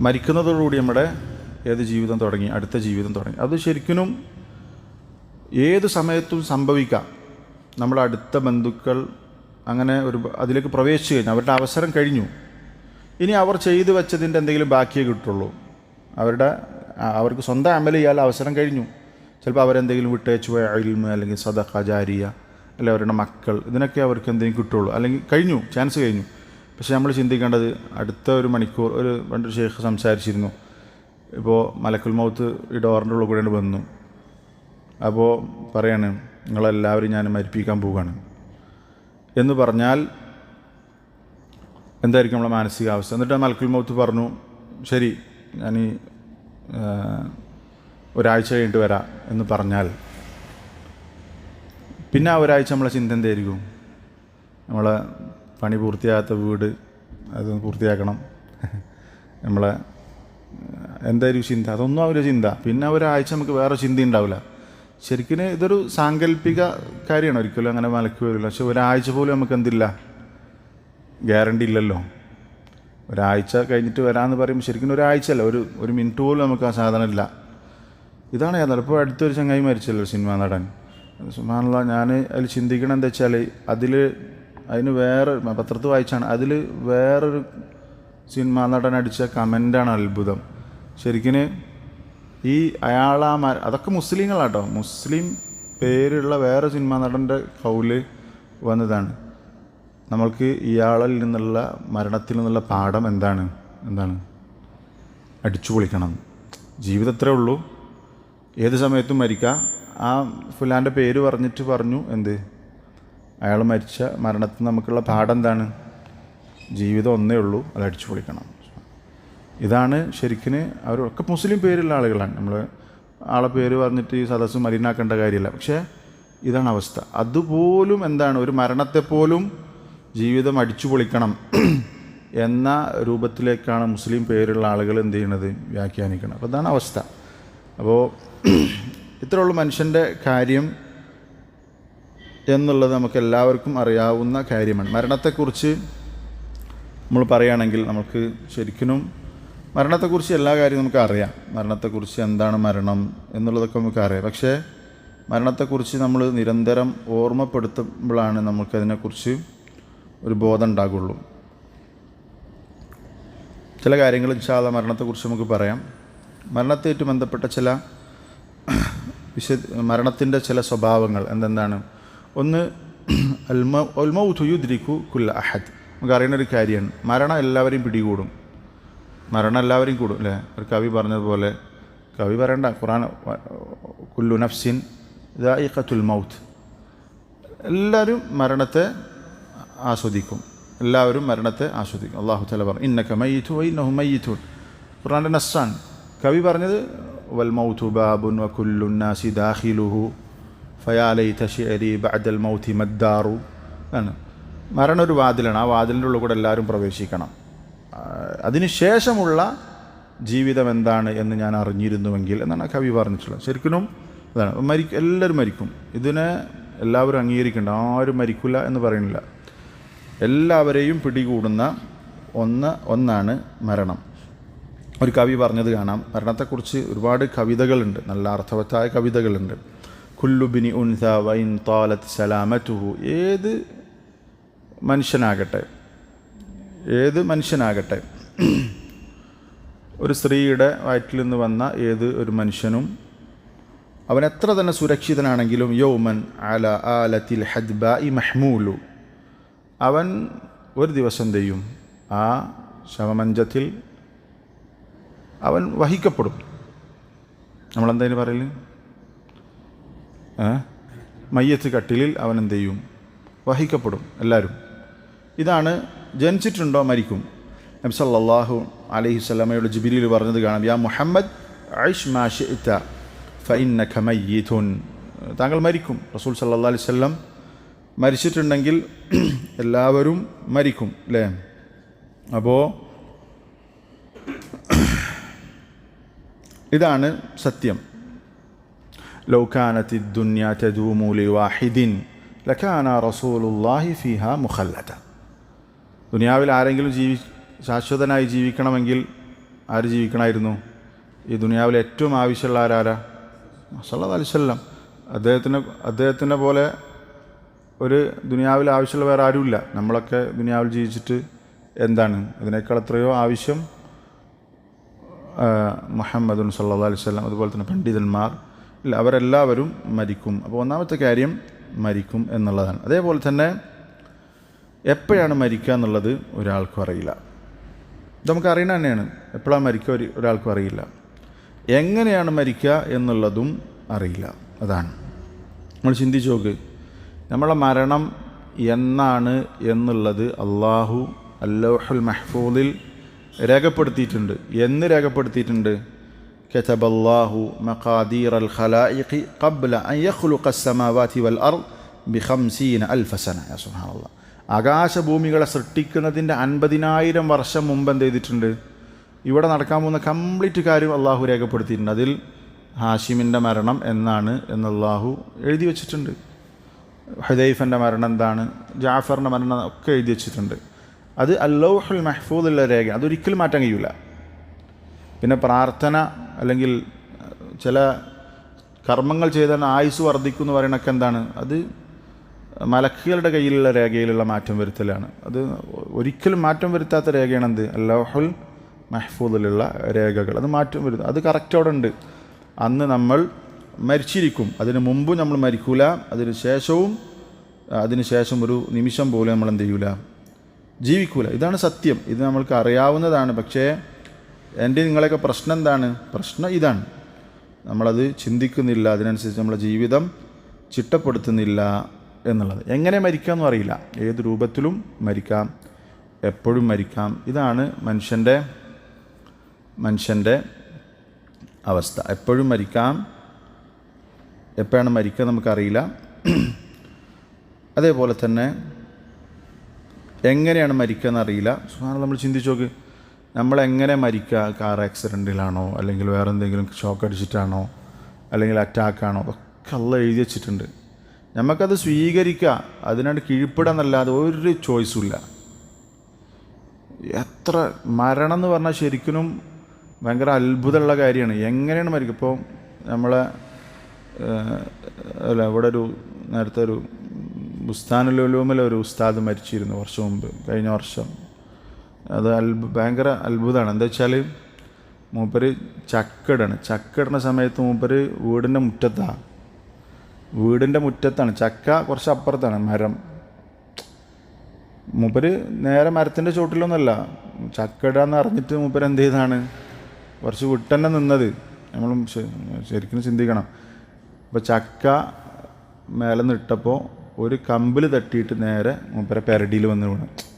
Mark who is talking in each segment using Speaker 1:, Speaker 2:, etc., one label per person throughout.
Speaker 1: മരിക്കുന്നതോടുകൂടി നമ്മുടെ ഏത് ജീവിതം തുടങ്ങി അടുത്ത ജീവിതം തുടങ്ങി. അത് ശരിക്കും ഏത് സമയത്തും സംഭവിക്കാം. നമ്മുടെ അടുത്ത ബന്ധുക്കൾ അങ്ങനെ ഒരു അതിലേക്ക് പ്രവേശിച്ചു കഴിഞ്ഞു. അവരുടെ അവസരം കഴിഞ്ഞു. ഇനി അവർ ചെയ്തു വെച്ചതിന്റെ എന്തെങ്കിലും ബാക്കിയേ കിട്ടുള്ളൂ. അവരുടെ അവർക്ക് സ്വന്തം അമൽ ചെയ്യാൻ അവസരം കഴിഞ്ഞു. ചിലപ്പോൾ അവരെന്തെങ്കിലും വിട്ടേച്ചു പോയ അയിൽമ അല്ലെങ്കിൽ സദഖ ജാരിയ അല്ലെങ്കിൽ അവരുടെ മക്കൾ ഇതിനൊക്കെ അവർക്ക് എന്തെങ്കിലും കിട്ടുള്ളൂ. അല്ലെങ്കിൽ കഴിഞ്ഞു ചാൻസ് കഴിഞ്ഞു. പക്ഷേ നമ്മൾ ചിന്തിക്കേണ്ടത് അടുത്ത ഒരു മണിക്കൂർ ഒരു പണ്ടൊരു ഷെയ്ഖ് സംസാരിച്ചിരുന്നു. ഇപ്പോൾ മലക്കുൽ മൗത്ത് ഈ ഡോറിന്റെ ഉള്ളിൽ കൂടെ വന്നു. അപ്പോൾ പറയാണ് നിങ്ങളെല്ലാവരും ഞാൻ മരിപ്പിക്കാൻ പോവുകയാണ്. എന്ന് പറഞ്ഞാൽ എന്തായിരിക്കും നമ്മളെ മാനസികാവസ്ഥ? എന്നിട്ട് മലക്കുൽ മൗത്ത് പറഞ്ഞു ശരി ഞാൻ ഈ ഒരാഴ്ച കഴിഞ്ഞിട്ട് വരാം എന്ന് പറഞ്ഞാൽ. പിന്നെ ആ ഒരാഴ്ച നമ്മളെ ചിന്ത എന്തായിരിക്കും? നമ്മളെ പണി പൂർത്തിയാകാത്ത വീട് അത് പൂർത്തിയാക്കണം. നമ്മളെ എന്തായാലും ചിന്ത അതൊന്നും അവർ ചിന്ത. പിന്നെ ഒരാഴ്ച നമുക്ക് വേറെ ചിന്ത ഉണ്ടാവില്ല. ശരിക്കും ഇതൊരു സാങ്കല്പിക കാര്യമാണ് ഒരിക്കലും അങ്ങനെ മലക്ക് വരില്ല പക്ഷെ ഒരാഴ്ച പോലും നമുക്ക് എന്തില്ല? ഗ്യാരണ്ടി ഇല്ലല്ലോ. ഒരാഴ്ച കഴിഞ്ഞിട്ട് വരാമെന്ന് പറയുമ്പോൾ ശരിക്കും ഒരാഴ്ച അല്ല ഒരു ഒരു മിനിറ്റ് പോലും നമുക്ക് ആ സാധനം ഇല്ല. ഇതാണ് ഇപ്പോൾ അടുത്തൊരു ചങ്ങായി മരിച്ചല്ലോ സിനിമാ നടൻ. സുമാനുള്ള ഞാൻ അതിൽ ചിന്തിക്കണം എന്താ വെച്ചാൽ അതിൽ അതിന് വേറെ പത്രത്ത് വായിച്ചാണ്. അതിൽ വേറൊരു സിനിമാ നടൻ അടിച്ച കമന്റാണ് അത്ഭുതം. ശരിക്കും ഈ അയാളാ അതൊക്കെ മുസ്ലിങ്ങളാട്ടോ. മുസ്ലിം പേരുള്ള വേറെ സിനിമാ നടന്റെ കൗൽ വന്നതാണ്. നമ്മൾക്ക് ഇയാളിൽ നിന്നുള്ള മരണത്തിൽ നിന്നുള്ള പാഠം എന്താണ്? എന്താണ്? അടിച്ചു പൊളിക്കണം. ജീവിതത്രേ ഉള്ളൂ. ഏത് സമയത്തും മരിക്കാം. ആ ഫുലാന്റെ പേര് പറഞ്ഞിട്ട് പറഞ്ഞു എന്ത്? അയാൾ മരിച്ച മരണത്തിൽ നമുക്കുള്ള പാഠം എന്താണ്? ജീവിതം ഒന്നേ ഉള്ളൂ അത് അടിച്ചു പൊളിക്കണം. ഇതാണ് ശരിക്കും അവരൊക്കെ മുസ്ലിം പേരുള്ള ആളുകളാണ്. നമ്മൾ ആളെ പേര് പറഞ്ഞിട്ട് ഈ സദസ്സ് മലിനാക്കേണ്ട കാര്യമില്ല. പക്ഷേ ഇതാണ് അവസ്ഥ. അതുപോലും എന്താണ്? ഒരു മരണത്തെപ്പോലും ജീവിതം അടിച്ചു പൊളിക്കണം എന്ന രൂപത്തിലേക്കാണ് മുസ്ലിം പേരുള്ള ആളുകൾ എന്ത് ചെയ്യണത്? വ്യാഖ്യാനിക്കണം അപ്പോൾ ഇതാണ് അവസ്ഥ. അപ്പോൾ ഇത്രയുള്ള മനുഷ്യന്റെ കാര്യം. എന്നുള്ളത് നമുക്ക് എല്ലാവർക്കും അറിയാവുന്ന കാര്യമാണ്. മരണത്തെക്കുറിച്ച് നമ്മൾ പറയുകയാണെങ്കിൽ നമുക്ക് ശരിക്കും മരണത്തെക്കുറിച്ച് എല്ലാ കാര്യവും നമുക്ക് അറിയാം. മരണത്തെക്കുറിച്ച് എന്താണ് മരണം എന്നുള്ളതൊക്കെ നമുക്ക് അറിയാം. പക്ഷേ മരണത്തെക്കുറിച്ച് നമ്മൾ നിരന്തരം ഓർമ്മപ്പെടുത്തുമ്പോഴാണ് നമുക്കതിനെക്കുറിച്ച് ഒരു ബോധം ഉണ്ടാകുള്ളൂ. ചില കാര്യങ്ങൾ ഇൻഷാല്ല മരണത്തെക്കുറിച്ച് നമുക്ക് പറയാം. മരണത്തേറ്റ് ബന്ധപ്പെട്ട ചില വിശ മരണത്തിന്റെ ചില സ്വഭാവങ്ങൾ എന്തെന്താണ്? ഒന്ന് അൽമ ഒൽമൗതു യുദ്രിക്കു കുല്ല അഹദ്. നമുക്ക് അറിയുന്ന ഒരു കാര്യമാണ്. മരണം എല്ലാവരെയും പിടികൂടും. മരണം എല്ലാവരെയും കൂടും അല്ലേ? ഒരു കവി പറഞ്ഞതുപോലെ കവി പറയണ്ട ഖുറാൻ കുല്ലു നഫ്സിൻ ദുൽ മൗത്ത്. എല്ലാവരും മരണത്തെ ആസ്വദിക്കും. എല്ലാവരും മരണത്തെ ആസ്വദിക്കും. അള്ളാഹു തല പറഞ്ഞു ഇന്നക്ക മയ്യത്തു ഇന്നഹു മയ്യത്തുൻ ഖുറാന്റെ നസ്സാൻ കവി പറഞ്ഞത് വൽ മൗത്തു ബാബുൻ വ കുല്ലു നാസി ഫയാലൈത ഷിഅരി ബഅദൽ മൗതി മദ്ദാറു ആണ്. മരണം ഒരു വാതിലാണ്. ആ വാതിലിന്റെ ഉള്ളിൽ കൂടെ എല്ലാവരും പ്രവേശിക്കണം. അതിനുശേഷമുള്ള ജീവിതം എന്താണ് എന്ന് ഞാൻ അറിഞ്ഞിരുന്നുവെങ്കിൽ എന്നാണ് കവി പറഞ്ഞിട്ടുള്ളത്. ശരിക്കും അതാണ് മരി എല്ലാവരും മരിക്കും. ഇതിനെ എല്ലാവരും അംഗീകരിക്കേണ്ട. ആരും മരിക്കില്ല എന്ന് പറയുന്നില്ല. എല്ലാവരെയും പിടികൂടുന്ന ഒന്ന് ഒന്നാണ് മരണം. ഒരു കവി പറഞ്ഞത് കാണാം. മരണത്തെക്കുറിച്ച് ഒരുപാട് കവിതകളുണ്ട്. നല്ല അർത്ഥവത്തായ കവിതകളുണ്ട്. കുല്ലുബിനി ഉൻസ വൈൻ താലത്ത് സലാമറ്റുഹു ഏത് മനുഷ്യനാകട്ടെ ഏത് മനുഷ്യനാകട്ടെ ഒരു സ്ത്രീയുടെ വയറ്റിൽ നിന്ന് വന്ന ഏത് ഒരു മനുഷ്യനും അവൻ എത്ര തന്നെ സുരക്ഷിതനാണെങ്കിലും യൗമൻ അല ആലത്തിൽ ഹദ്ബ ഇ മഹ്മൂലു. അവൻ ഒരു ദിവസം തെയ്യും ആ ശവമഞ്ചത്തിൽ അവൻ വഹിക്കപ്പെടും. നമ്മളെന്തായാലും പറയൽ? ഏ മയ്യത്ത് കട്ടിലിൽ അവൻ എന്ത് ചെയ്യും? വഹിക്കപ്പെടും എല്ലാവരും ഇതാണ് ജനിച്ചിട്ടുണ്ടോ മരിക്കും. നബി സല്ലല്ലാഹു അലൈഹി സ്വലമയുടെ ജിബിലിയിൽ പറഞ്ഞത് കാണാം യാ മുഹമ്മദ് ഐഷ് മാ ഷിഅ്ത ഫഇന്നക മയ്യിതുൻ താങ്കൾ മരിക്കും. റസൂൽ സല്ലാ അലൈഹി സ്വല്ലം മരിച്ചിട്ടുണ്ടെങ്കിൽ എല്ലാവരും മരിക്കും അല്ലേ അപ്പോൾ ഇതാണ് സത്യം. ലൗകാനത്തി ദുന്യ തദൂമൂലി വാഹിദിൻ رسول റസൂലുല്ലാഹി ഫിഹ മുഖല്ലത. ദുനിയാവിൽ ആരെങ്കിലും ജീവി ശാശ്വതനായി ജീവിക്കണമെങ്കിൽ ആര് ജീവിക്കണമായിരുന്നു ഈ ദുനിയാവിൽ ഏറ്റവും ആവശ്യമുള്ള ആരാരാ? മസല്ലാ അലിസ്വല്ലാം അദ്ദേഹത്തിന് അദ്ദേഹത്തിനെ പോലെ ഒരു ദുനിയാവിൽ ആവശ്യമുള്ള വേറെ ആരുമില്ല. നമ്മളൊക്കെ ദുനിയാവിൽ ജീവിച്ചിട്ട് എന്താണ്? അതിനേക്കാൾ എത്രയോ ആവശ്യം മുഹമ്മദുൻ സല്ലാ അലിസ്വല്ലാം അതുപോലെ തന്നെ പണ്ഡിതന്മാർ ഇല്ല അവരെല്ലാവരും മരിക്കും. അപ്പോൾ ഒന്നാമത്തെ കാര്യം മരിക്കും എന്നുള്ളതാണ്. അതേപോലെ തന്നെ എപ്പോഴാണ് മരിക്കുക എന്നുള്ളത് ഒരാൾക്കും അറിയില്ല. ഇത് നമുക്ക് അറിയണ തന്നെയാണ് എപ്പോഴാണ് മരിക്കുക ഒരു ഒരാൾക്കും അറിയില്ല. എങ്ങനെയാണ് മരിക്കുക എന്നുള്ളതും അറിയില്ല. അതാണ്. നമ്മൾ ചിന്തിച്ച് നോക്ക് നമ്മളെ മരണം എന്നാണ് എന്നുള്ളത് അള്ളാഹു അല്ലോഹുൽ മെഹ്ഫൂദിൽ രേഖപ്പെടുത്തിയിട്ടുണ്ട്. എന്ന് രേഖപ്പെടുത്തിയിട്ടുണ്ട്? كتب الله مقادير الخلائق قبل أن يخلق السماوات والأرض بخمسين ألف سنة يا سبحان الله ആകാശഭൂമികളെ സൃഷ്ടിക്കുന്നതിൻ്റെ അൻപതിനായിരം വർഷം മുമ്പ് എന്ത് ചെയ്തിട്ടുണ്ട് ഇവിടെ നടക്കാൻ പോകുന്ന കംപ്ലീറ്റ് കാര്യം അള്ളാഹു രേഖപ്പെടുത്തിയിട്ടുണ്ട് അതിൽ ഹാഷിമിൻ്റെ മരണം എന്നാണ് എന്ന് അള്ളാഹു എഴുതി വച്ചിട്ടുണ്ട് ഹുദൈഫൻ്റെ മരണം എന്താണ് ജാഫറിൻ്റെ മരണം ഒക്കെ എഴുതി വച്ചിട്ടുണ്ട് അത് അല്ലൗഹുൽ മഹ്ഫൂദുള്ള രേഖ അതൊരിക്കലും മാറ്റാൻ കഴിയില്ല പിന്നെ പ്രാർത്ഥന അല്ലെങ്കിൽ ചില കർമ്മങ്ങൾ ചെയ്താൽ ആയുസ് വർദ്ധിക്കും എന്ന് പറയണൊക്കെ എന്താണ്? അത് മലക്കുകളുടെ കയ്യിലുള്ള രേഖയിലുള്ള മാറ്റം വരുത്തലാണ്. അത് ഒരിക്കലും മാറ്റം വരുത്താത്ത രേഖയാണ് എന്ത്? അല്ലാഹുൽ മെഹ്ഫൂദിലുള്ള രേഖകൾ. അത് മാറ്റം വരുത്തും. അത് കറക്റ്റ് അവിടെ ഉണ്ട്. അന്ന് നമ്മൾ മരിച്ചിരിക്കും. അതിന് മുമ്പും നമ്മൾ മരിക്കൂല. അതിന് ശേഷവും അതിന് ശേഷം ഒരു നിമിഷം പോലും നമ്മൾ എന്ത് ചെയ്യൂല? ജീവിക്കൂല. ഇതാണ് സത്യം. ഇത് നമ്മൾക്ക് അറിയാവുന്നതാണ്. പക്ഷേ എന്റെ നിങ്ങളെയൊക്കെ പ്രശ്നം എന്താണ്? പ്രശ്നം ഇതാണ്. നമ്മളത് ചിന്തിക്കുന്നില്ല അതിനനുസരിച്ച് നമ്മളെ ജീവിതം ചിട്ടപ്പെടുത്തുന്നില്ല എന്നുള്ളത്. എങ്ങനെ മരിക്കാമെന്നും അറിയില്ല. ഏത് രൂപത്തിലും മരിക്കാം എപ്പോഴും മരിക്കാം. ഇതാണ് മനുഷ്യന്റെ മനുഷ്യന്റെ അവസ്ഥ. എപ്പോഴും മരിക്കാം എപ്പോഴാണ് മരിക്കുക നമുക്കറിയില്ല. അതേപോലെ തന്നെ എങ്ങനെയാണ് മരിക്കുക എന്നറിയില്ല. സുഖമാണ് നമ്മൾ ചിന്തിച്ചു നോക്ക്. നമ്മളെങ്ങനെ മരിക്കുക? കാർ ആക്സിഡന്റിലാണോ അല്ലെങ്കിൽ വേറെ എന്തെങ്കിലും ഷോക്ക് അടിച്ചിട്ടാണോ? അല്ലെങ്കിൽ അറ്റാക്കാണോ ഒക്കെ അല്ല എഴുതി വെച്ചിട്ടുണ്ട്. നമുക്കത് സ്വീകരിക്കുക. അതിനായിട്ട് കീഴ്പ്പെടാന്നല്ലാതെ ഒരു ചോയ്സും ഇല്ല. എത്ര മരണം എന്ന് പറഞ്ഞാൽ ശരിക്കും ഭയങ്കര അത്ഭുതമുള്ള കാര്യമാണ്. എങ്ങനെയാണ് മരിക്കുക? ഇപ്പോൾ നമ്മളെ അല്ല ഇവിടെ ഒരു നേരത്തെ ഒരു ബുസ്താനുലുലൂമിലെ ഒരു ഉസ്താദ് മരിച്ചിരുന്നു വർഷം മുമ്പ്. കഴിഞ്ഞ വർഷം. അത് അത്ഭു ഭയങ്കര അത്ഭുതമാണ്. എന്താ വെച്ചാൽ മൂപ്പര് ചക്കടാണ്. ചക്കടുന്ന സമയത്ത് മൂപ്പര് വീടിന്റെ മുറ്റത്താണ് വീടിന്റെ മുറ്റത്താണ്. ചക്ക കുറച്ച് അപ്പുറത്താണ് മരം. മൂപ്പര് നേരെ മരത്തിന്റെ ചോട്ടിലൊന്നുമല്ല ചക്ക ഇടാന്ന് അറിഞ്ഞിട്ട് മൂപ്പര് എന്ത് ചെയ്താണ്? കുറച്ച് വിട്ടന്നെ നിന്നത്. നമ്മൾ ശരിക്കും ചിന്തിക്കണം. അപ്പോൾ ചക്ക മേലെ നിട്ടപ്പോൾ ഒരു കമ്പിൽ തട്ടിയിട്ട് നേരെ മൂപ്പരെ പെരടിയിൽ വന്ന് വീണ്.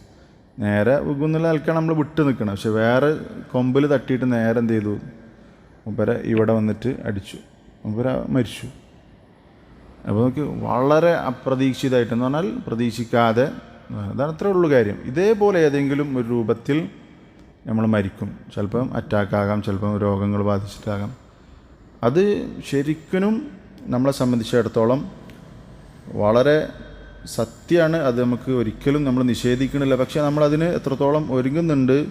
Speaker 1: നേരെ ഉകുന്നുള്ള ആൾക്കാണ് നമ്മൾ വിട്ട് നിൽക്കണം. പക്ഷെ വേറെ കൊമ്പിൽ തട്ടിയിട്ട് നേരെ എന്ത് ചെയ്തു? മുമ്പരെ ഇവിടെ വന്നിട്ട് അടിച്ചു. മൂപ്പര മരിച്ചു. അപ്പോൾ നമുക്ക് വളരെ അപ്രതീക്ഷിതമായിട്ടെന്ന് പറഞ്ഞാൽ പ്രതീക്ഷിക്കാതെ അതാണ് അത്രേ ഉള്ളൂ കാര്യം. ഇതേപോലെ ഏതെങ്കിലും ഒരു രൂപത്തിൽ നമ്മൾ മരിക്കും. ചിലപ്പം അറ്റാക്കാകാം ചിലപ്പം രോഗങ്ങൾ ബാധിച്ചിട്ടാകാം. അത് ശരിക്കും നമ്മളെ സംബന്ധിച്ചിടത്തോളം വളരെ സത്യമാണ് അത് നമുക്ക് ഒരിക്കലും നമ്മൾ നിഷേധിക്കണില്ല. പക്ഷേ നമ്മളതിന് എത്രത്തോളം ഒരുങ്ങുന്നുണ്ട്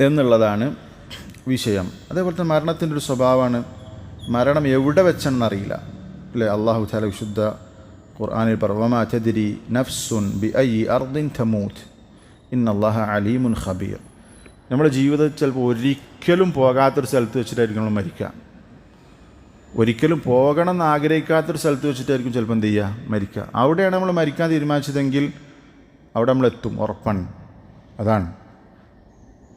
Speaker 1: എന്നുള്ളതാണ് വിഷയം. അതേപോലെ തന്നെ മരണത്തിന്റെ ഒരു സ്വഭാവമാണ് മരണം എവിടെ വെച്ചെന്നറിയില്ല. അല്ലേ? അള്ളാഹു താല വിശുദ്ധ ഖുർആാനിൽ പർവമാ ചതിരി നഫ്സുൻ ബി ഐ അർദിൻ തമൂത്ത്. അള്ളാഹ അലീമുൻ ഖബീർ. നമ്മുടെ ജീവിതത്തിൽ ചിലപ്പോൾ ഒരിക്കലും പോകാത്തൊരു സ്ഥലത്ത് വെച്ചിട്ടായിരിക്കും നമ്മൾ മരിക്കുക. ഒരിക്കലും പോകണം എന്ന് ആഗ്രഹിക്കാത്തൊരു സ്ഥലത്ത് വെച്ചിട്ടായിരിക്കും ചിലപ്പോൾ എന്ത് ചെയ്യുക? മരിക്കുക. അവിടെയാണ് നമ്മൾ മരിക്കാൻ തീരുമാനിച്ചതെങ്കിൽ അവിടെ നമ്മൾ എത്തും ഉറപ്പാണ്. അതാണ്.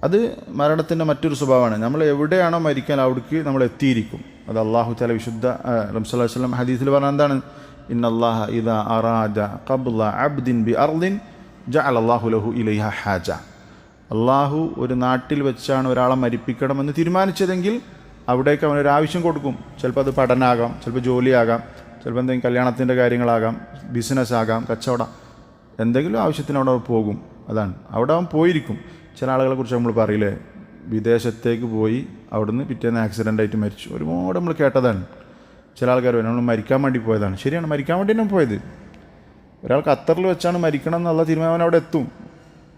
Speaker 1: അത് മരണത്തിന്റെ മറ്റൊരു സ്വഭാവമാണ്. നമ്മൾ എവിടെയാണോ മരിക്കാൻ അവിടേക്ക് നമ്മൾ എത്തിയിരിക്കും. അത് അള്ളാഹു തല വിശുദ്ധ റംസല്ലാ വല്ലം ഹദീസിൽ പറഞ്ഞ എന്താണ്? ഇൻ അള്ളാഹ ഇദ അറാജ കബ്ല അബ്ദിൻ ബി അർദിൻ ജ അൽ അള്ളാഹു ലഹു ഇലൈഹ ഹാജ. അള്ളാഹു ഒരു നാട്ടിൽ വെച്ചാണ് ഒരാളെ മരിപ്പിക്കണമെന്ന് തീരുമാനിച്ചതെങ്കിൽ അവിടേക്ക് അവനൊരു ആവശ്യം കൊടുക്കും. ചിലപ്പോൾ അത് പഠനമാകാം ചിലപ്പോൾ ജോലിയാകാം ചിലപ്പോൾ എന്തെങ്കിലും കല്യാണത്തിന്റെ കാര്യങ്ങളാകാം ബിസിനസ് ആകാം കച്ചവടം. എന്തെങ്കിലും ആവശ്യത്തിന് അവിടെ പോകും. അതാണ്. അവിടെ അവൻ പോയിരിക്കും. ചില ആളുകളെ കുറിച്ച് നമ്മൾ പറയില്ലേ? വിദേശത്തേക്ക് പോയി അവിടുന്ന് പിറ്റേന്ന് ആക്സിഡന്റ് ആയിട്ട് മരിച്ചു. ഒരുപാട് നമ്മൾ കേട്ടതാണ്. ചില ആൾക്കാർ വരും നമ്മൾ മരിക്കാൻ വേണ്ടി പോയതാണ്. ശരിയാണ് മരിക്കാൻ വേണ്ടി തന്നെ പോയത്. ഒരാൾ ഖത്തറിൽ വെച്ചാണ് മരിക്കണം എന്നുള്ള തീരുമാനം അവിടെ എത്തും.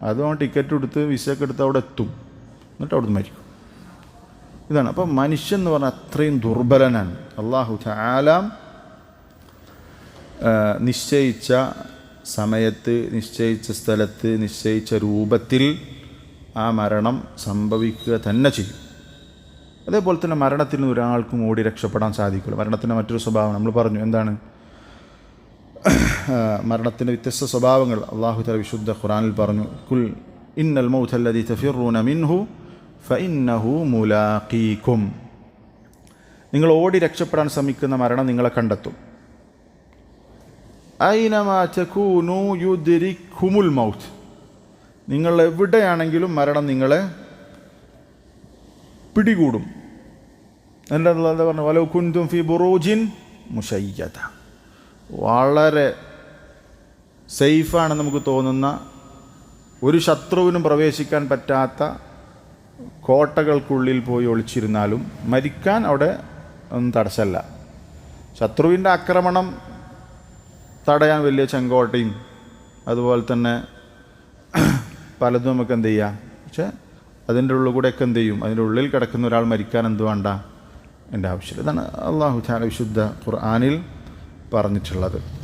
Speaker 1: അതും അവൻ ടിക്കറ്റ് എടുത്ത് വിസയൊക്കെ എടുത്ത് അവിടെ എത്തും. എന്നിട്ട് അവിടുന്ന് മരിക്കും. ഇതാണ്. അപ്പം മനുഷ്യൻ എന്ന് പറഞ്ഞാൽ അത്രയും ദുർബലനാണ്. അള്ളാഹു ചാലാം നിശ്ചയിച്ച സമയത്ത് നിശ്ചയിച്ച സ്ഥലത്ത് നിശ്ചയിച്ച രൂപത്തിൽ ആ മരണം സംഭവിക്കുക തന്നെ ചെയ്യും. അതേപോലെ തന്നെ മരണത്തിൽ നിന്ന് ഒരാൾക്കും ഓടി രക്ഷപ്പെടാൻ സാധിക്കില്ല. മരണത്തിന്റെ മറ്റൊരു സ്വഭാവം നമ്മൾ പറഞ്ഞു. എന്താണ്? മരണത്തിന്റെ വ്യത്യസ്ത സ്വഭാവങ്ങൾ അള്ളാഹു തല വിശുദ്ധ ഖുറാനിൽ പറഞ്ഞു. കുൽ ഇന്നൽ മൗത്തല്ലതി തഫിറൂന മിൻഹു ഫഇന്നഹു മുലാഖീക്കും നിങ്ങൾ ഓടി രക്ഷപ്പെടാൻ ശ്രമിക്കുന്ന മരണം നിങ്ങളെ കണ്ടെത്തും. ഐനമാ ചകൂനു യുദ്രിഖുമുൽ മൗത്ത്. നിങ്ങൾ എവിടെയാണെങ്കിലും മരണം നിങ്ങളെ പിടികൂടും. എന്താ പറഞ്ഞു വലോ കുന്തും ഫി ബുറൂജിൻ മുഷയ്യത വളരെ സേഫാണ് നമുക്ക് തോന്നുന്ന ഒരു ശത്രുവിനും പ്രവേശിക്കാൻ പറ്റാത്ത കോട്ടകൾക്കുള്ളിൽ പോയി ഒളിച്ചിരുന്നാലും മരിക്കാൻ അവിടെ ഒന്നും തടസ്സമല്ല. ശത്രുവിന്റെ ആക്രമണം തടയാൻ വലിയ ചെങ്കോട്ടയും അതുപോലെ തന്നെ പലതും നമുക്ക് എന്ത് ചെയ്യാം? പക്ഷെ അതിന്റെ ഉള്ളിൽ കൂടെയൊക്കെ എന്ത് ചെയ്യും? അതിന്റെ ഉള്ളിൽ കിടക്കുന്ന ഒരാൾ മരിക്കാൻ എന്ത് വേണ്ട? എന്റെ ആവശ്യമില്ല. ഇതാണ് അള്ളാഹു ചാല വിശുദ്ധ ഖുർആാനിൽ പറഞ്ഞിട്ടുള്ളത്.